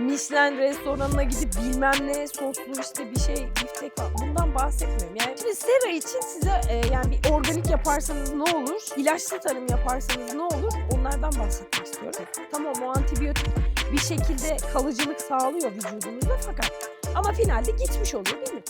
Michelin restoranına gidip bilmem ne soslu işte bir şey biftek falan bundan bahsetmiyorum. Yani şimdi sera için size e, yani bir organik yaparsanız ne olur? İlaçlı tarım yaparsanız ne olur? Onlardan bahsetmek istiyorum. Tamam o antibiyotik bir şekilde kalıcılık sağlıyor vücudunuzda fakat ama finalde gitmiş oluyor değil mi?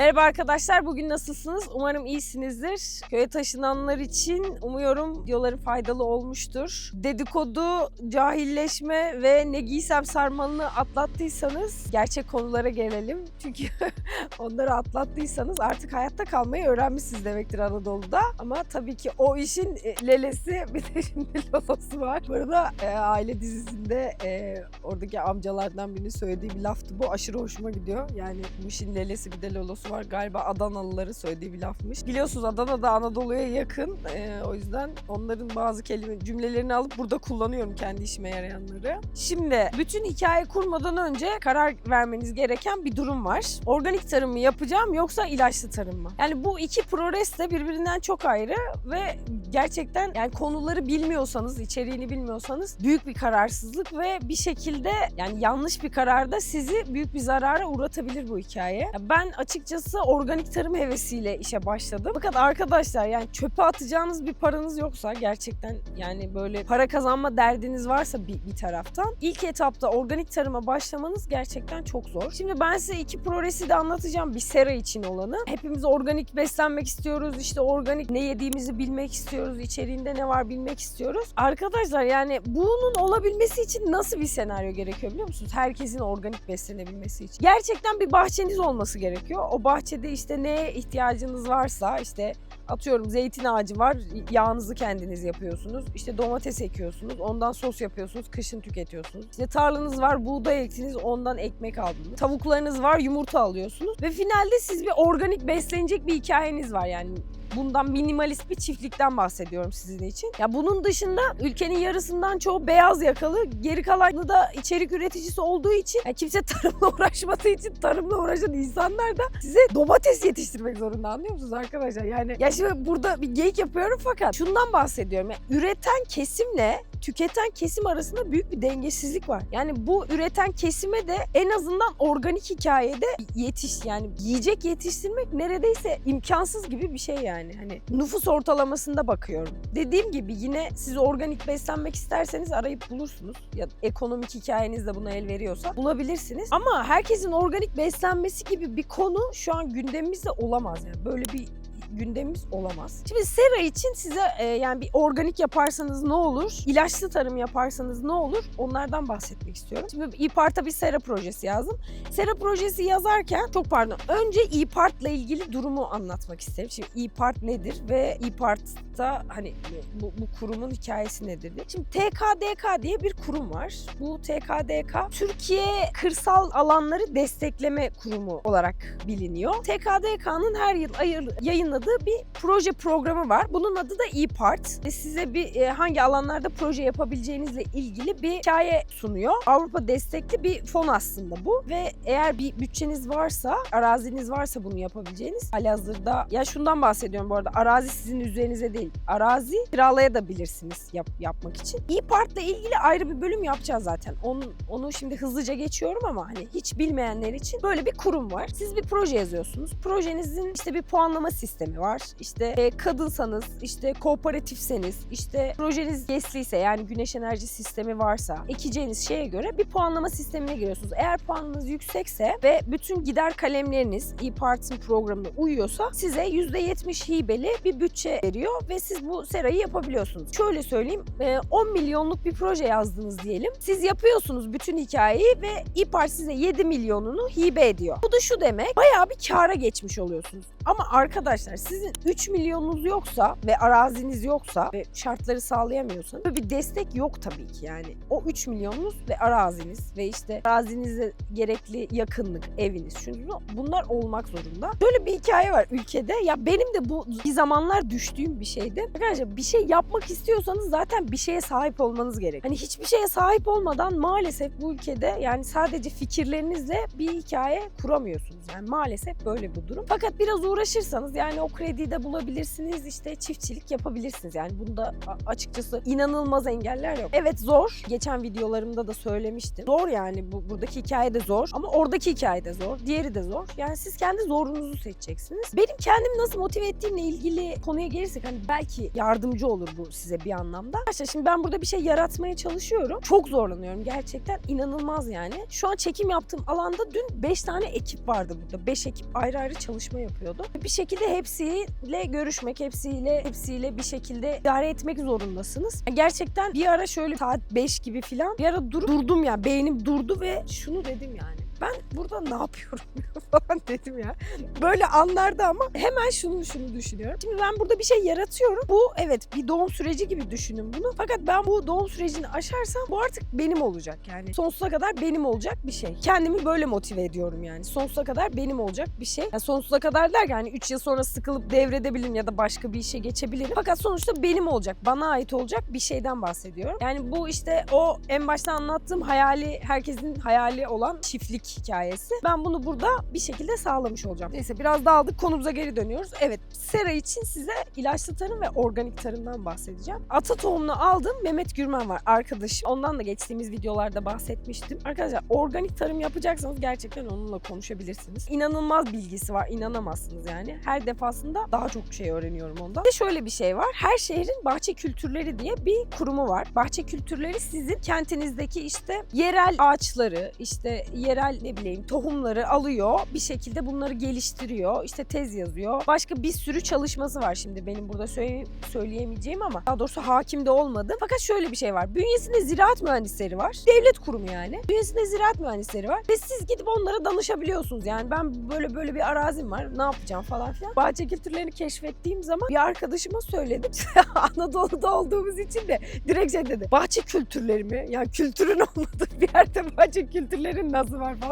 Merhaba arkadaşlar, bugün nasılsınız? Umarım iyisinizdir. Köye taşınanlar için umuyorum videoları faydalı olmuştur. Dedikodu, cahilleşme ve ne giysem sarmalını atlattıysanız gerçek konulara gelelim. Çünkü onları atlattıysanız artık hayatta kalmayı öğrenmişsiniz demektir Anadolu'da. Ama tabii ki o işin e, lelesi bir de şimdi lolosu var. Bu arada e, aile dizisinde e, oradaki amcalardan birinin söylediği bir laftı bu. Aşırı hoşuma gidiyor. Yani bu işin lelesi bir de lolosu var. Galiba Adanalıları söylediği bir lafmış. Biliyorsunuz Adana da Anadolu'ya yakın. E, o yüzden onların bazı kelime cümlelerini alıp burada kullanıyorum kendi işime yarayanları. Şimdi bütün hikaye kurmadan önce karar vermeniz gereken bir durum var. Organik tarım mı yapacağım yoksa ilaçlı tarım mı? Yani bu iki progres de birbirinden çok ayrı ve gerçekten yani konuları bilmiyorsanız, içeriğini bilmiyorsanız büyük bir kararsızlık ve bir şekilde yani yanlış bir kararda sizi büyük bir zarara uğratabilir bu hikaye. Ben açıkçası organik tarım hevesiyle işe başladım. Fakat arkadaşlar yani çöpe atacağınız bir paranız yoksa gerçekten yani böyle para kazanma derdiniz varsa bir, bir taraftan ilk etapta organik tarıma başlamanız gerçekten çok zor. Şimdi ben size iki progresi de anlatacağım bir sera için olanı. Hepimiz organik beslenmek istiyoruz. işte organik ne yediğimizi bilmek istiyoruz. içeriğinde ne var bilmek istiyoruz. Arkadaşlar yani bunun olabilmesi için nasıl bir senaryo gerekiyor biliyor musunuz? Herkesin organik beslenebilmesi için. Gerçekten bir bahçeniz olması gerekiyor. O bahçede işte neye ihtiyacınız varsa işte atıyorum zeytin ağacı var yağınızı kendiniz yapıyorsunuz. İşte domates ekiyorsunuz ondan sos yapıyorsunuz kışın tüketiyorsunuz. İşte tarlanız var buğday ektiniz ondan ekmek aldınız. Tavuklarınız var yumurta alıyorsunuz. Ve finalde siz bir organik beslenecek bir hikayeniz var yani bundan minimalist bir çiftlikten bahsediyorum sizin için. Ya bunun dışında ülkenin yarısından çoğu beyaz yakalı, geri kalanı da içerik üreticisi olduğu için ya kimse tarımla uğraşmadığı için tarımla uğraşan insanlar da size domates yetiştirmek zorunda anlıyor musunuz arkadaşlar? Yani ya şimdi burada bir geyik yapıyorum fakat şundan bahsediyorum. Yani üreten kesimle tüketen kesim arasında büyük bir dengesizlik var. Yani bu üreten kesime de en azından organik hikayede yetiş yani yiyecek yetiştirmek neredeyse imkansız gibi bir şey yani. Hani nüfus ortalamasında bakıyorum. Dediğim gibi yine siz organik beslenmek isterseniz arayıp bulursunuz. Ya ekonomik hikayeniz de buna el veriyorsa bulabilirsiniz. Ama herkesin organik beslenmesi gibi bir konu şu an gündemimizde olamaz yani. Böyle bir gündemimiz olamaz. Şimdi sera için size e, yani bir organik yaparsanız ne olur? İlaçlı tarım yaparsanız ne olur? Onlardan bahsetmek istiyorum. Şimdi İPART'a bir sera projesi yazdım. Sera projesi yazarken çok pardon önce İPART'la ilgili durumu anlatmak isterim. Şimdi İPART nedir ve İPART'ta hani bu, bu kurumun hikayesi nedir diye. Şimdi TKDK diye bir kurum var. Bu TKDK Türkiye Kırsal Alanları Destekleme Kurumu olarak biliniyor. TKDK'nın her yıl ayır, yayınladığı bir proje programı var. Bunun adı da ePart. Size bir e, hangi alanlarda proje yapabileceğinizle ilgili bir hikaye sunuyor. Avrupa destekli bir fon aslında bu ve eğer bir bütçeniz varsa, araziniz varsa bunu yapabileceğiniz halihazırda ya şundan bahsediyorum bu arada. Arazi sizin üzerinize değil. Arazi kiralayabilirsiniz yap, yapmak için. ePart'la ilgili ayrı bir bölüm yapacağız zaten. Onu, onu şimdi hızlıca geçiyorum ama hani hiç bilmeyenler için böyle bir kurum var. Siz bir proje yazıyorsunuz. Projenizin işte bir puanlama sistemi var. İşte e, kadınsanız, işte kooperatifseniz, işte projeniz GES'liyse yani güneş enerji sistemi varsa ekeceğiniz şeye göre bir puanlama sistemine giriyorsunuz. Eğer puanınız yüksekse ve bütün gider kalemleriniz e-Parts'ın programına uyuyorsa size %70 hibeli bir bütçe veriyor ve siz bu serayı yapabiliyorsunuz. Şöyle söyleyeyim, e, 10 milyonluk bir proje yazdınız diyelim. Siz yapıyorsunuz bütün hikayeyi ve e-Part size 7 milyonunu hibe ediyor. Bu da şu demek, bayağı bir kâra geçmiş oluyorsunuz. Ama arkadaşlar sizin 3 milyonunuz yoksa ve araziniz yoksa ve şartları sağlayamıyorsanız böyle bir destek yok tabii ki yani. O 3 milyonunuz ve araziniz ve işte arazinize gerekli yakınlık, eviniz, şunu bunlar olmak zorunda. Böyle bir hikaye var ülkede. Ya benim de bu bir zamanlar düştüğüm bir şeydi. Arkadaşlar bir şey yapmak istiyorsanız zaten bir şeye sahip olmanız gerek. Hani hiçbir şeye sahip olmadan maalesef bu ülkede yani sadece fikirlerinizle bir hikaye kuramıyorsunuz. Yani maalesef böyle bu durum. Fakat biraz uğraşırsanız yani o krediyi de bulabilirsiniz. işte çiftçilik yapabilirsiniz. Yani bunda açıkçası inanılmaz engeller yok. Evet zor. Geçen videolarımda da söylemiştim. Zor yani bu buradaki hikaye de zor ama oradaki hikaye de zor. Diğeri de zor. Yani siz kendi zorunuzu seçeceksiniz. Benim kendimi nasıl motive ettiğimle ilgili konuya gelirsek hani belki yardımcı olur bu size bir anlamda. Arkadaşlar şimdi ben burada bir şey yaratmaya çalışıyorum. Çok zorlanıyorum gerçekten. inanılmaz yani. Şu an çekim yaptığım alanda dün 5 tane ekip vardı burada. 5 ekip ayrı ayrı çalışma yapıyordu. Bir şekilde hepsiyle görüşmek, hepsiyle hepsiyle bir şekilde idare etmek zorundasınız. Gerçekten bir ara şöyle saat 5 gibi falan bir ara dur- durdum ya. Beynim durdu ve şunu dedim yani. Ben burada ne yapıyorum falan dedim ya. Böyle anlarda ama hemen şunu şunu düşünüyorum. Şimdi ben burada bir şey yaratıyorum. Bu evet bir doğum süreci gibi düşünün bunu. Fakat ben bu doğum sürecini aşarsam bu artık benim olacak yani. Sonsuza kadar benim olacak bir şey. Kendimi böyle motive ediyorum yani. Sonsuza kadar benim olacak bir şey. Yani sonsuza kadar derken hani 3 yıl sonra sıkılıp devredebilirim ya da başka bir işe geçebilirim. Fakat sonuçta benim olacak, bana ait olacak bir şeyden bahsediyorum. Yani bu işte o en başta anlattığım hayali, herkesin hayali olan çiftlik hikayesi. Ben bunu burada bir şekilde sağlamış olacağım. Neyse biraz dağıldık konumuza geri dönüyoruz. Evet sera için size ilaçlı tarım ve organik tarımdan bahsedeceğim. Ata tohumunu aldığım Mehmet Gürmen var arkadaşım. Ondan da geçtiğimiz videolarda bahsetmiştim. Arkadaşlar organik tarım yapacaksanız gerçekten onunla konuşabilirsiniz. İnanılmaz bilgisi var inanamazsınız yani. Her defasında daha çok şey öğreniyorum ondan. De şöyle bir şey var. Her şehrin bahçe kültürleri diye bir kurumu var. Bahçe kültürleri sizin kentinizdeki işte yerel ağaçları, işte yerel ne bileyim tohumları alıyor. Bir şekilde bunları geliştiriyor. İşte tez yazıyor. Başka bir sürü çalışması var şimdi benim burada söyle- söyleyemeyeceğim ama daha doğrusu hakim de olmadım. Fakat şöyle bir şey var. Bünyesinde ziraat mühendisleri var. Devlet kurumu yani. Bünyesinde ziraat mühendisleri var. Ve siz gidip onlara danışabiliyorsunuz. Yani ben böyle böyle bir arazim var. Ne yapacağım falan filan. Bahçe kültürlerini keşfettiğim zaman bir arkadaşıma söyledim. Anadolu'da olduğumuz için de direkt şey dedi. Bahçe kültürleri mi? Yani kültürün olmadığı bir yerde bahçe kültürlerin nasıl var falan.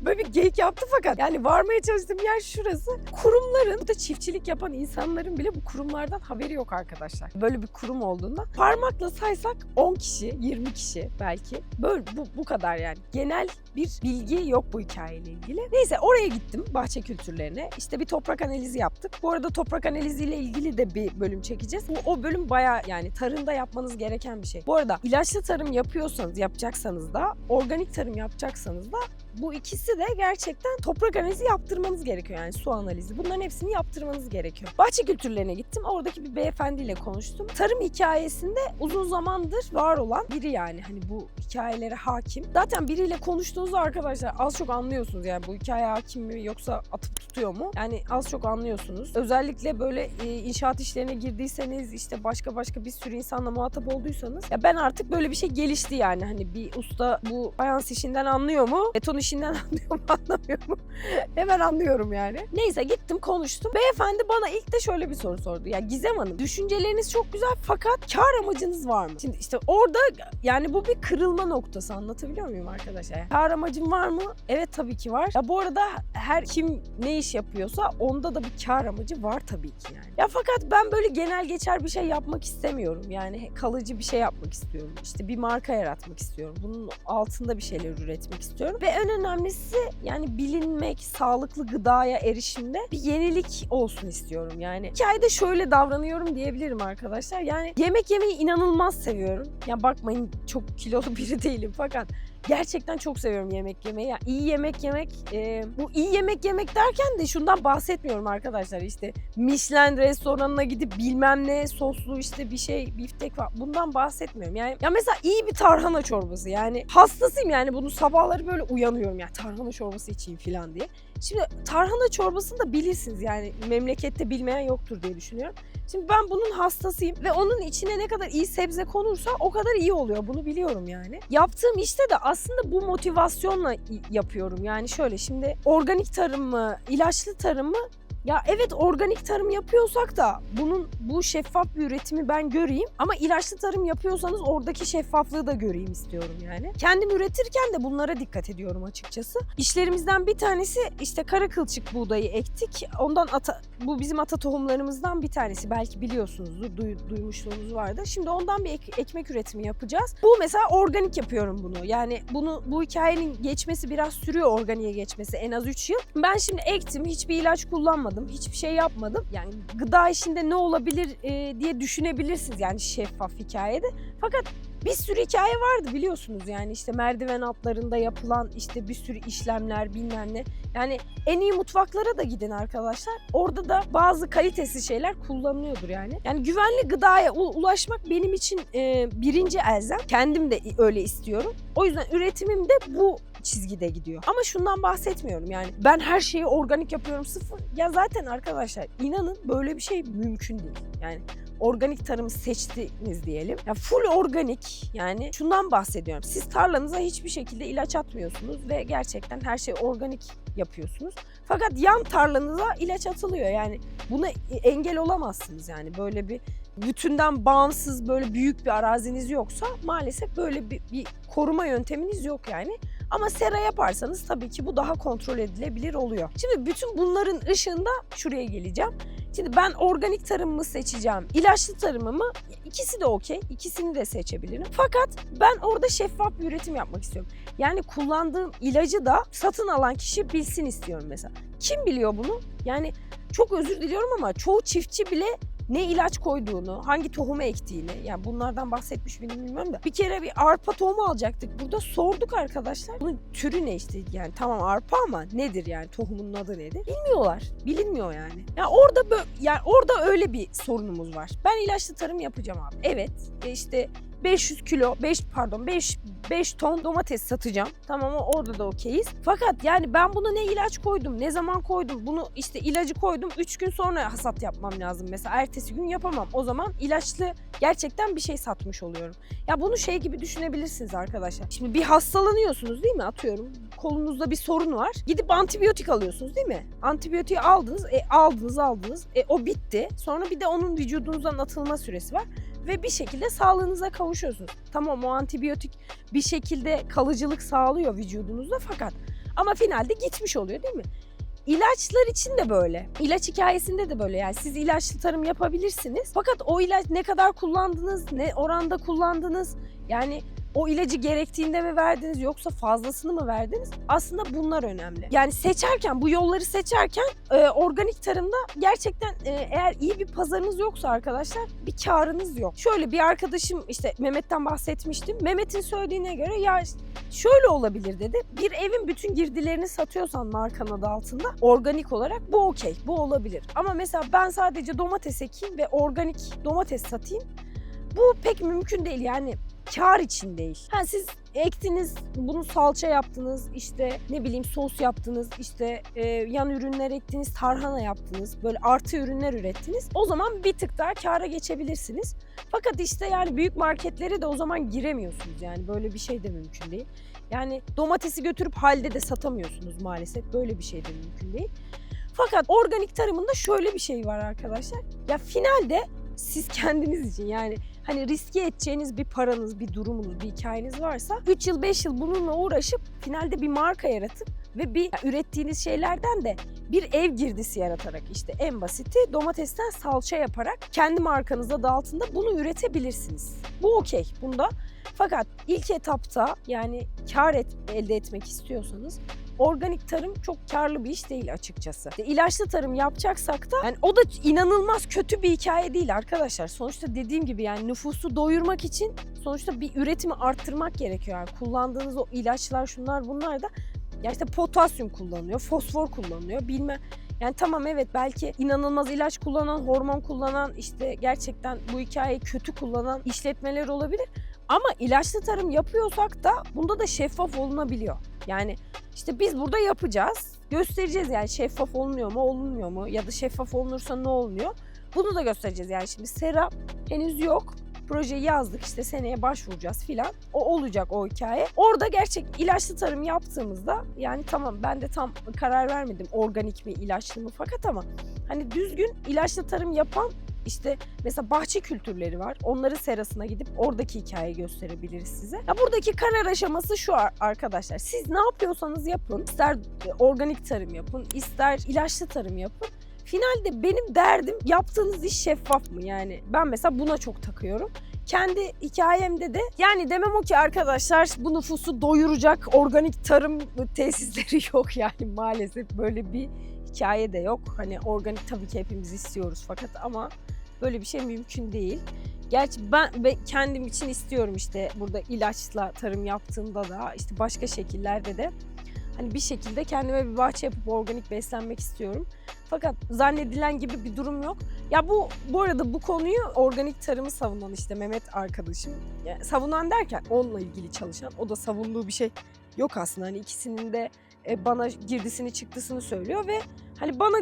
Böyle bir geyik yaptı fakat yani varmaya çalıştığım yer şurası. Kurumların, burada çiftçilik yapan insanların bile bu kurumlardan haberi yok arkadaşlar. Böyle bir kurum olduğunda. Parmakla saysak 10 kişi, 20 kişi belki. Böyle bu, bu kadar yani. Genel bir bilgi yok bu hikayeyle ilgili. Neyse oraya gittim bahçe kültürlerine. İşte bir toprak analizi yaptık. Bu arada toprak analiziyle ilgili de bir bölüm çekeceğiz. Bu, o bölüm baya yani tarımda yapmanız gereken bir şey. Bu arada ilaçlı tarım yapıyorsanız, yapacaksanız da, organik tarım yapacaksanız da bu ikisi de gerçekten toprak analizi yaptırmanız gerekiyor yani su analizi. Bunların hepsini yaptırmanız gerekiyor. Bahçe kültürlerine gittim. Oradaki bir beyefendiyle konuştum. Tarım hikayesinde uzun zamandır var olan biri yani hani bu hikayelere hakim. Zaten biriyle konuştuğunuzda arkadaşlar az çok anlıyorsunuz yani bu hikaye hakim mi yoksa atıp tutuyor mu? Yani az çok anlıyorsunuz. Özellikle böyle e, inşaat işlerine girdiyseniz işte başka başka bir sürü insanla muhatap olduysanız ya ben artık böyle bir şey gelişti yani hani bir usta bu fayans işinden anlıyor mu? Beton işinden anlıyor mu anlamıyor mu? Hemen anlıyorum yani. Neyse gittim konuştum. Beyefendi bana ilk de şöyle bir soru sordu. Ya Gizem Hanım düşünceleriniz çok güzel fakat kar amacınız var mı? Şimdi işte orada yani bu bir kırılma noktası anlatabiliyor muyum arkadaşlar? Kar amacım var mı? Evet tabii ki var. Ya bu arada her kim ne iş yapıyorsa onda da bir kar amacı var tabii ki yani. Ya fakat ben böyle genel geçer bir şey yapmak istemiyorum. Yani kalıcı bir şey yapmak istiyorum. İşte bir marka yaratmak istiyorum. Bunun altında bir şeyler üretmek istiyorum. Ve en önemlisi yani bilinmek, sağlıklı gıdaya erişimde bir yenilik olsun istiyorum. Yani hikayede şöyle davranıyorum diyebilirim arkadaşlar. Yani yemek yemeyi inanılmaz seviyorum. Ya bakmayın çok kilolu biri değilim fakat gerçekten çok seviyorum yemek yemeyi. Yani iyi yemek yemek, e, bu iyi yemek yemek derken de şundan bahsetmiyorum arkadaşlar. İşte Michelin restoranına gidip bilmem ne soslu işte bir şey biftek var. Bundan bahsetmiyorum. Yani ya mesela iyi bir tarhana çorbası. Yani hastasıyım yani bunu sabahları böyle uyanıyorum yani tarhana çorbası içeyim falan diye. Şimdi tarhana çorbasını da bilirsiniz yani memlekette bilmeyen yoktur diye düşünüyorum. Şimdi ben bunun hastasıyım ve onun içine ne kadar iyi sebze konursa o kadar iyi oluyor. Bunu biliyorum yani. Yaptığım işte de aslında bu motivasyonla yapıyorum. Yani şöyle şimdi organik tarım mı, ilaçlı tarım mı ya evet organik tarım yapıyorsak da bunun bu şeffaf bir üretimi ben göreyim ama ilaçlı tarım yapıyorsanız oradaki şeffaflığı da göreyim istiyorum yani. Kendim üretirken de bunlara dikkat ediyorum açıkçası. İşlerimizden bir tanesi işte kara kılçık buğdayı ektik. Ondan ata, bu bizim ata tohumlarımızdan bir tanesi. Belki biliyorsunuzdur, duy- duymuşluğunuz vardı. Şimdi ondan bir ek- ekmek üretimi yapacağız. Bu mesela organik yapıyorum bunu. Yani bunu bu hikayenin geçmesi biraz sürüyor organiğe geçmesi en az 3 yıl. Ben şimdi ektim, hiçbir ilaç kullanmadım almadım, hiçbir şey yapmadım. Yani gıda işinde ne olabilir e, diye düşünebilirsiniz yani şeffaf hikayede. Fakat bir sürü hikaye vardı biliyorsunuz yani işte merdiven altlarında yapılan işte bir sürü işlemler bilmem ne. Yani en iyi mutfaklara da gidin arkadaşlar. Orada da bazı kalitesiz şeyler kullanılıyordur yani. Yani güvenli gıdaya ulaşmak benim için e, birinci elzem. Kendim de öyle istiyorum. O yüzden üretimim de bu çizgide gidiyor. Ama şundan bahsetmiyorum yani ben her şeyi organik yapıyorum sıfır. Ya zaten arkadaşlar inanın böyle bir şey mümkün değil. Yani organik tarımı seçtiniz diyelim. Ya full organik yani şundan bahsediyorum. Siz tarlanıza hiçbir şekilde ilaç atmıyorsunuz ve gerçekten her şey organik yapıyorsunuz. Fakat yan tarlanıza ilaç atılıyor. Yani buna engel olamazsınız yani böyle bir bütünden bağımsız böyle büyük bir araziniz yoksa maalesef böyle bir, bir koruma yönteminiz yok yani. Ama sera yaparsanız tabii ki bu daha kontrol edilebilir oluyor. Şimdi bütün bunların ışığında şuraya geleceğim. Şimdi ben organik tarımımı seçeceğim, ilaçlı tarımımı ikisi de okey, ikisini de seçebilirim. Fakat ben orada şeffaf bir üretim yapmak istiyorum. Yani kullandığım ilacı da satın alan kişi bilsin istiyorum mesela. Kim biliyor bunu? Yani çok özür diliyorum ama çoğu çiftçi bile ne ilaç koyduğunu, hangi tohumu ektiğini, yani bunlardan bahsetmiş miydim bilmiyorum da. Bir kere bir arpa tohumu alacaktık. Burada sorduk arkadaşlar. Bunun türü ne işte yani tamam arpa ama nedir yani tohumunun adı nedir? Bilmiyorlar. Bilinmiyor yani. Ya orada bö- yani orada öyle bir sorunumuz var. Ben ilaçlı tarım yapacağım abi. Evet. e işte 500 kilo, 5 pardon 5 5 ton domates satacağım. Tamam orada da okeyiz. Fakat yani ben buna ne ilaç koydum, ne zaman koydum, bunu işte ilacı koydum 3 gün sonra hasat yapmam lazım. Mesela ertesi gün yapamam. O zaman ilaçlı gerçekten bir şey satmış oluyorum. Ya bunu şey gibi düşünebilirsiniz arkadaşlar. Şimdi bir hastalanıyorsunuz değil mi? Atıyorum kolunuzda bir sorun var. Gidip antibiyotik alıyorsunuz değil mi? Antibiyotiği aldınız, e, aldınız aldınız. E, o bitti. Sonra bir de onun vücudunuzdan atılma süresi var ve bir şekilde sağlığınıza kavuşuyorsunuz. Tamam o antibiyotik bir şekilde kalıcılık sağlıyor vücudunuzda fakat ama finalde gitmiş oluyor değil mi? İlaçlar için de böyle. İlaç hikayesinde de böyle. Yani siz ilaçlı tarım yapabilirsiniz. Fakat o ilaç ne kadar kullandınız, ne oranda kullandınız? Yani o ilacı gerektiğinde mi verdiniz yoksa fazlasını mı verdiniz? Aslında bunlar önemli. Yani seçerken, bu yolları seçerken e, organik tarımda gerçekten e, eğer iyi bir pazarınız yoksa arkadaşlar bir karınız yok. Şöyle bir arkadaşım işte Mehmet'ten bahsetmiştim. Mehmet'in söylediğine göre ya şöyle olabilir dedi. Bir evin bütün girdilerini satıyorsan markanın adı altında organik olarak bu okey. Bu olabilir. Ama mesela ben sadece domates ekeyim ve organik domates satayım. Bu pek mümkün değil yani kar için değil. Ha siz ektiniz, bunu salça yaptınız, işte ne bileyim sos yaptınız, işte e, yan ürünler ektiniz, tarhana yaptınız, böyle artı ürünler ürettiniz. O zaman bir tık daha kara geçebilirsiniz. Fakat işte yani büyük marketlere de o zaman giremiyorsunuz yani böyle bir şey de mümkün değil. Yani domatesi götürüp halde de satamıyorsunuz maalesef. Böyle bir şey de mümkün değil. Fakat organik tarımında şöyle bir şey var arkadaşlar. Ya finalde siz kendiniz için yani hani riske edeceğiniz bir paranız, bir durumunuz, bir hikayeniz varsa 3 yıl 5 yıl bununla uğraşıp finalde bir marka yaratıp ve bir ürettiğiniz şeylerden de bir ev girdisi yaratarak işte en basiti domatesten salça yaparak kendi markanız adı altında bunu üretebilirsiniz. Bu okey bunda. Fakat ilk etapta yani kar et, elde etmek istiyorsanız organik tarım çok karlı bir iş değil açıkçası. İşte ilaçlı tarım yapacaksak da yani o da inanılmaz kötü bir hikaye değil arkadaşlar. Sonuçta dediğim gibi yani nüfusu doyurmak için sonuçta bir üretimi arttırmak gerekiyor. Yani kullandığınız o ilaçlar şunlar bunlar da ya işte potasyum kullanılıyor, fosfor kullanılıyor bilmem. Yani tamam evet belki inanılmaz ilaç kullanan, hormon kullanan, işte gerçekten bu hikayeyi kötü kullanan işletmeler olabilir. Ama ilaçlı tarım yapıyorsak da bunda da şeffaf olunabiliyor. Yani işte biz burada yapacağız. Göstereceğiz yani şeffaf olunuyor mu, olunmuyor mu ya da şeffaf olunursa ne olmuyor. Bunu da göstereceğiz yani şimdi sera henüz yok. Projeyi yazdık işte seneye başvuracağız filan. O olacak o hikaye. Orada gerçek ilaçlı tarım yaptığımızda yani tamam ben de tam karar vermedim organik mi ilaçlı mı fakat ama hani düzgün ilaçlı tarım yapan işte mesela bahçe kültürleri var. Onların serasına gidip oradaki hikayeyi gösterebiliriz size. Ya buradaki karar aşaması şu ar- arkadaşlar. Siz ne yapıyorsanız yapın. İster e, organik tarım yapın, ister ilaçlı tarım yapın. Finalde benim derdim yaptığınız iş şeffaf mı? Yani ben mesela buna çok takıyorum. Kendi hikayemde de yani demem o ki arkadaşlar bu nüfusu doyuracak organik tarım tesisleri yok yani maalesef böyle bir hikaye de yok. Hani organik tabii ki hepimiz istiyoruz fakat ama böyle bir şey mümkün değil. Gerçi ben ve kendim için istiyorum işte burada ilaçla tarım yaptığımda da işte başka şekillerde de hani bir şekilde kendime bir bahçe yapıp organik beslenmek istiyorum. Fakat zannedilen gibi bir durum yok. Ya bu bu arada bu konuyu organik tarımı savunan işte Mehmet arkadaşım. Yani savunan derken onunla ilgili çalışan. O da savunduğu bir şey yok aslında. Hani ikisinin de e, bana girdisini çıktısını söylüyor ve hani bana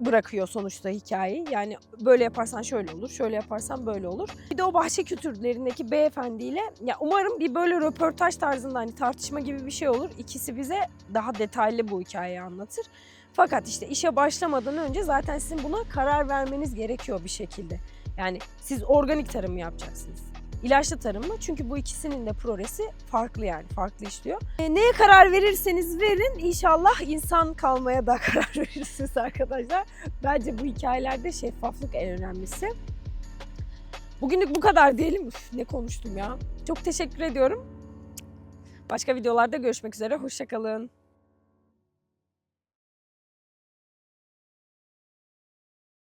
bırakıyor sonuçta hikayeyi. Yani böyle yaparsan şöyle olur, şöyle yaparsan böyle olur. Bir de o bahçe kültürlerindeki beyefendiyle ya umarım bir böyle röportaj tarzında hani tartışma gibi bir şey olur. İkisi bize daha detaylı bu hikayeyi anlatır. Fakat işte işe başlamadan önce zaten sizin buna karar vermeniz gerekiyor bir şekilde. Yani siz organik tarım yapacaksınız? İlaçlı tarım mı? Çünkü bu ikisinin de projesi farklı yani farklı işliyor. E, neye karar verirseniz verin inşallah insan kalmaya da karar verirsiniz arkadaşlar. Bence bu hikayelerde şeffaflık en önemlisi. Bugünlük bu kadar diyelim. Üf, ne konuştum ya. Çok teşekkür ediyorum. Başka videolarda görüşmek üzere. Hoşçakalın.